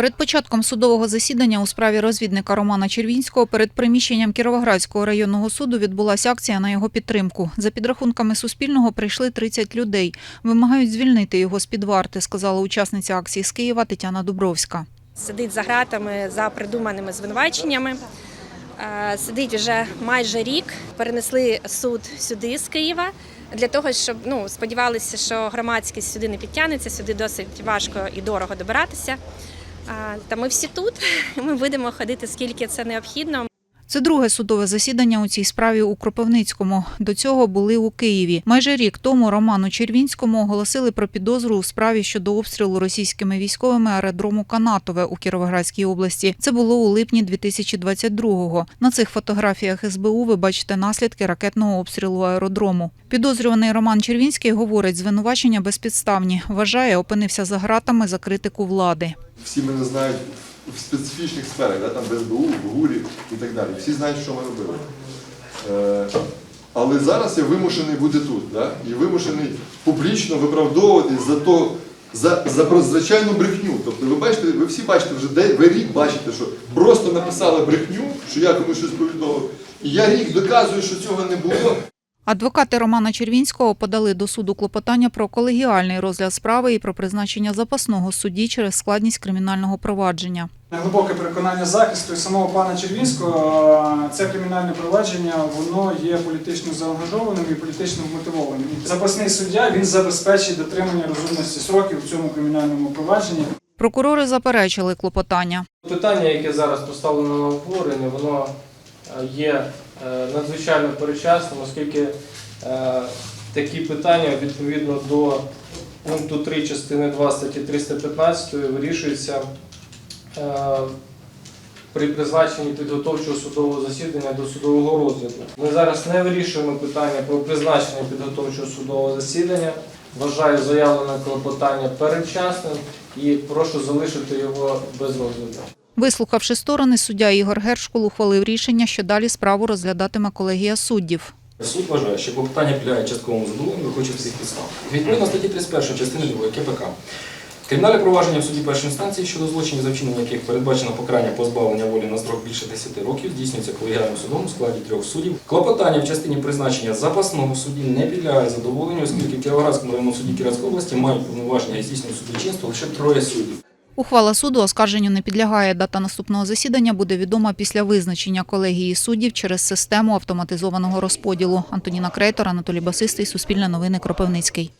Перед початком судового засідання у справі розвідника Романа Червінського перед приміщенням Кіровоградського районного суду відбулася акція на його підтримку. За підрахунками Суспільного прийшли 30 людей. Вимагають звільнити його з-під варти, сказала учасниця акції з Києва Тетяна Дубровська. сидить за ґратами за придуманими звинуваченнями. Е, Сидить вже майже рік. Перенесли суд сюди з Києва для того, щоб ну сподівалися, що громадськість сюди не підтягнеться. Сюди досить важко і дорого добиратися. Та ми всі тут. Ми будемо ходити скільки це необхідно. Це друге судове засідання у цій справі у Кропивницькому. До цього були у Києві. Майже рік тому Роману Червінському оголосили про підозру у справі щодо обстрілу російськими військовими аеродрому Канатове у Кіровоградській області. Це було у липні 2022-го. На цих фотографіях СБУ ви бачите наслідки ракетного обстрілу аеродрому. Підозрюваний Роман Червінський говорить, звинувачення безпідставні. Вважає, опинився за ґратами за критику влади. всі мене знають в специфічних сферах, да, там в СБУ, в ГУРі і так далі. Всі знають, що ми робили. Е, але зараз я вимушений бути тут, да, і вимушений публічно виправдовуватись за то, за, за про звичайну брехню. Тобто ви бачите, ви всі бачите вже де, ви рік бачите, що просто написали брехню, що я комусь щось повідомив. І я рік доказую, що цього не було. Адвокати Романа Червінського подали до суду клопотання про колегіальний розгляд справи і про призначення запасного судді через складність кримінального провадження. Глибоке переконання захисту і самого пана Червінського, е, це кримінальне провадження, воно є політично заангажованим і політично вмотивованим. Запасний суддя він забезпечить дотримання розумності сроків у цьому кримінальному провадженні. Прокурори заперечили клопотання. Питання, яке зараз поставлено на обговорення, воно е, є е, надзвичайно перечасним, оскільки такі питання відповідно до пункту 3 частини 2 статті 315 вирішуються при призначенні підготовчого судового засідання до судового розгляду. Ми зараз не вирішуємо питання про призначення підготовчого судового засідання. Вважаю заявлене клопотання передчасним і прошу залишити його без розгляду. Вислухавши сторони, суддя Ігор Гершкул ухвалив рішення, що далі справу розглядатиме колегія суддів. Суд вважає, що клопотання підлягає частковому задоволенню, виходячи з цих підстав. Відповідно статті 31 частини 2 КПК. Кримінальне провадження в суді першої інстанції щодо злочинів, за вчинення яких передбачено покарання позбавлення волі на строк більше 10 років, здійснюється колегіальним судом у складі трьох суддів. Клопотання в частині призначення запасного судді не підлягає задоволенню, оскільки в Кіровоградському районному суді Кіровської області мають повноваження і здійснюють судочинство лише троє суддів. Ухвала суду оскарженню не підлягає. Дата наступного засідання буде відома після визначення колегії суддів через систему автоматизованого розподілу. Антоніна Крейтор, Анатолій Басистий, Суспільне новини, Кропивницький.